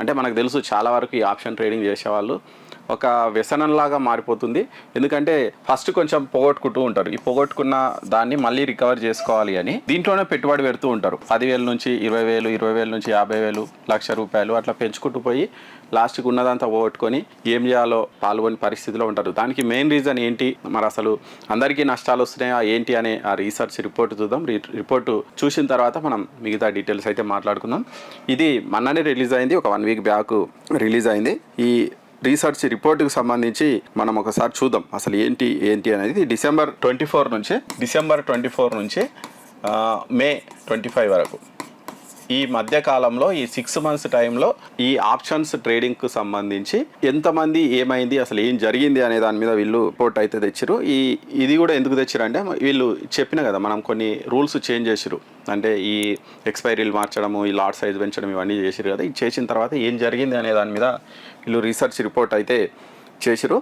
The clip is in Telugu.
అంటే మనకు తెలుసు చాలా వరకు ఈ ఆప్షన్ ట్రేడింగ్ చేసేవాళ్ళు. ఒక వ్యసనంలాగా మారిపోతుంది. ఎందుకంటే ఫస్ట్ కొంచెం పోగొట్టుకుంటూ ఉంటారు. ఈ పోగొట్టుకున్న దాన్ని మళ్ళీ రికవర్ చేసుకోవాలి అని దీంట్లోనే పెట్టుబడి పెడుతూ ఉంటారు. పదివేల నుంచి ఇరవై వేలు ఇరవై వేల నుంచి యాభై వేలు లక్ష రూపాయలు అట్లా పెంచుకుంటూ పోయి లాస్ట్కి ఉన్నదంతా పోగొట్టుకొని ఏం చేయాలో పాల్గొని పరిస్థితిలో ఉంటారు. దానికి మెయిన్ రీజన్ ఏంటి? మరి అసలు అందరికీ నష్టాలు వస్తున్నాయా? ఏంటి అనే ఆ రీసెర్చ్ రిపోర్ట్ చూద్దాం. రిపోర్ట్ చూసిన తర్వాత మనం మిగతా డీటెయిల్స్ అయితే మాట్లాడుకుందాం. ఇది మొన్ననే రిలీజ్ అయింది. ఒక వన్ వీక్ బ్యాక్ రిలీజ్ అయింది. ఈ రీసెర్చ్ రిపోర్ట్కి సంబంధించి మనం ఒకసారి చూద్దాం. అసలు ఏంటి ఏంటి అనేది డిసెంబర్ ట్వంటీ ఫోర్ నుంచి డిసెంబర్ ట్వంటీ ఫోర్ నుంచి మే ట్వంటీ ఫైవ్ వరకు. ఈ మధ్య కాలంలో ఈ సిక్స్ మంత్స్ టైంలో ఈ ఆప్షన్స్ ట్రేడింగ్కు సంబంధించి ఎంతమంది ఏమైంది అసలు ఏం జరిగింది అనే దాని మీద వీళ్ళు రిపోర్ట్ అయితే తెచ్చారు ఈ ఇది కూడా ఎందుకు తెచ్చారు అంటే వీళ్ళు చెప్పిన కదా మనం కొన్ని రూల్స్ చేంజ్ చేసిరు అంటే ఈ ఎక్స్పైరీలు మార్చడము ఈ లాట్ సైజ్ పెంచడం ఇవన్నీ చేసిరు కదా ఇది చేసిన తర్వాత ఏం జరిగింది అనే దాని మీద వీళ్ళు రీసెర్చ్ రిపోర్ట్ అయితే చేసిరు